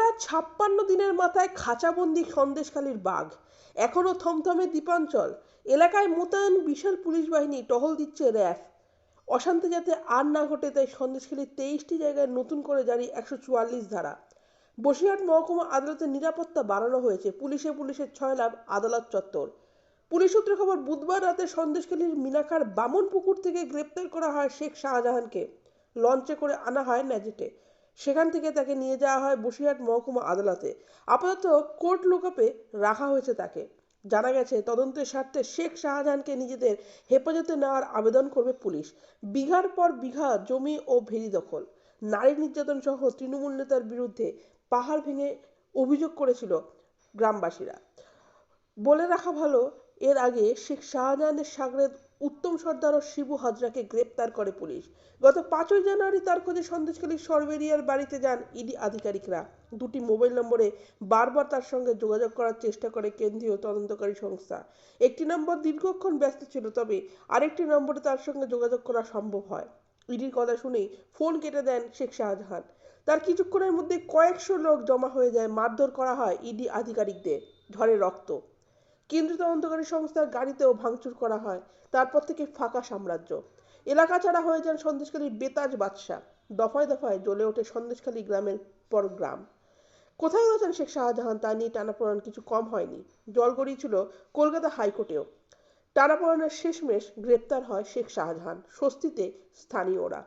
মামলার ছাপ্পান্ন দিনের মাথায় খাঁচাবন্দি সন্দেশখালীর বাঘ। এখনও থমথমে দ্বীপাঞ্চল এলাকায় মোতায়েন বিশাল পুলিশ বাহিনী টহল দিচ্ছে র্যাফ। অশান্তি যাতে আর না ঘটে, তাই সন্দেশখালীর তেইশটি জায়গায় নতুন করে জারি একশো চুয়াল্লিশ ধারা। বসিরহাট মহকুমা আদালতের নিরাপত্তা বাড়ানো হয়েছে। পুলিশে পুলিশের ছয় লাভ, আদালত চত্বর। পুলিশ সূত্রে খবর, বুধবার রাতে সন্দেশখালীর মিনাখার বামন পুকুর থেকে গ্রেপ্তার করা হয় শেখ শাহজাহানকে। লঞ্চে করে আনা হয় ম্যাজিটে সেখান থেকে তাকে নিয়ে যাওয়া হয় বসিরহাট মহকুমা আদালতে। আপাতত কোর্ট লোকাপে রাখা হয়েছে তাকে। জানা গেছে, তদন্তের স্বার্থে শেখ শাহজাহানকে নিজেদের হেফাজতে নেওয়ার আবেদন করবে পুলিশ। বিঘার পর বিঘা জমি ও ভেরি দখল। নারী নির্যাতন সহ তৃণমূল নেতার বিরুদ্ধে পাহাড় ভেঙে অভিযোগ করেছিল গ্রামবাসীরা। বলে রাখা ভালো, এর আগে শেখ শাহজাহানের সাগরেদ উত্তম সর্দার ও শিবু হাজরাকে গ্রেপ্তার করে পুলিশ। গত পাঁচই জানুয়ারি তার খোঁজে সন্দেশখালীর সরবেরিয়ার বাড়িতে যান ইডি আধিকারিকরা। দুটি মোবাইল নম্বরে বারবার তার সঙ্গে যোগাযোগ করার চেষ্টা করে কেন্দ্রীয় তদন্তকারী সংস্থা। একটি নম্বর দীর্ঘক্ষণ ব্যস্ত ছিল, তবে আরেকটি নম্বরে তার সঙ্গে যোগাযোগ করা সম্ভব হয়। ইডির কথা শুনেই ফোন কেটে দেন শেখ শাহজাহান। তার কিছুক্ষণের মধ্যে কয়েকশো লোক জমা হয়ে যায়, মারধর করা হয় ইডি আধিকারিকদের। ঝরে রক্ত। কেন্দ্রীয় তদন্তকারী সংস্থার গাড়িতেও ভাঙচুর করা হয়, তারপর থেকে ফাঁকা সাম্রাজ্য। এলাকা ছাড়া হয়ে যান সন্দেশখালীর বেতাজ বাদশাহ। দফায় দফায় জ্বলে ওঠে সন্দেশখালী গ্রামের পর গ্রাম। কোথায় রয়েছেন শেখ শাহজাহান তা নিয়ে টানাপোড়ান কিছু কম হয়নি। জল গড়িয়েছিল কলকাতা হাইকোর্টেও। টানাপোড়ানের শেষমেশ গ্রেপ্তার হয় শেখ শাহজাহান, স্বস্তিতে স্থানীয়রা।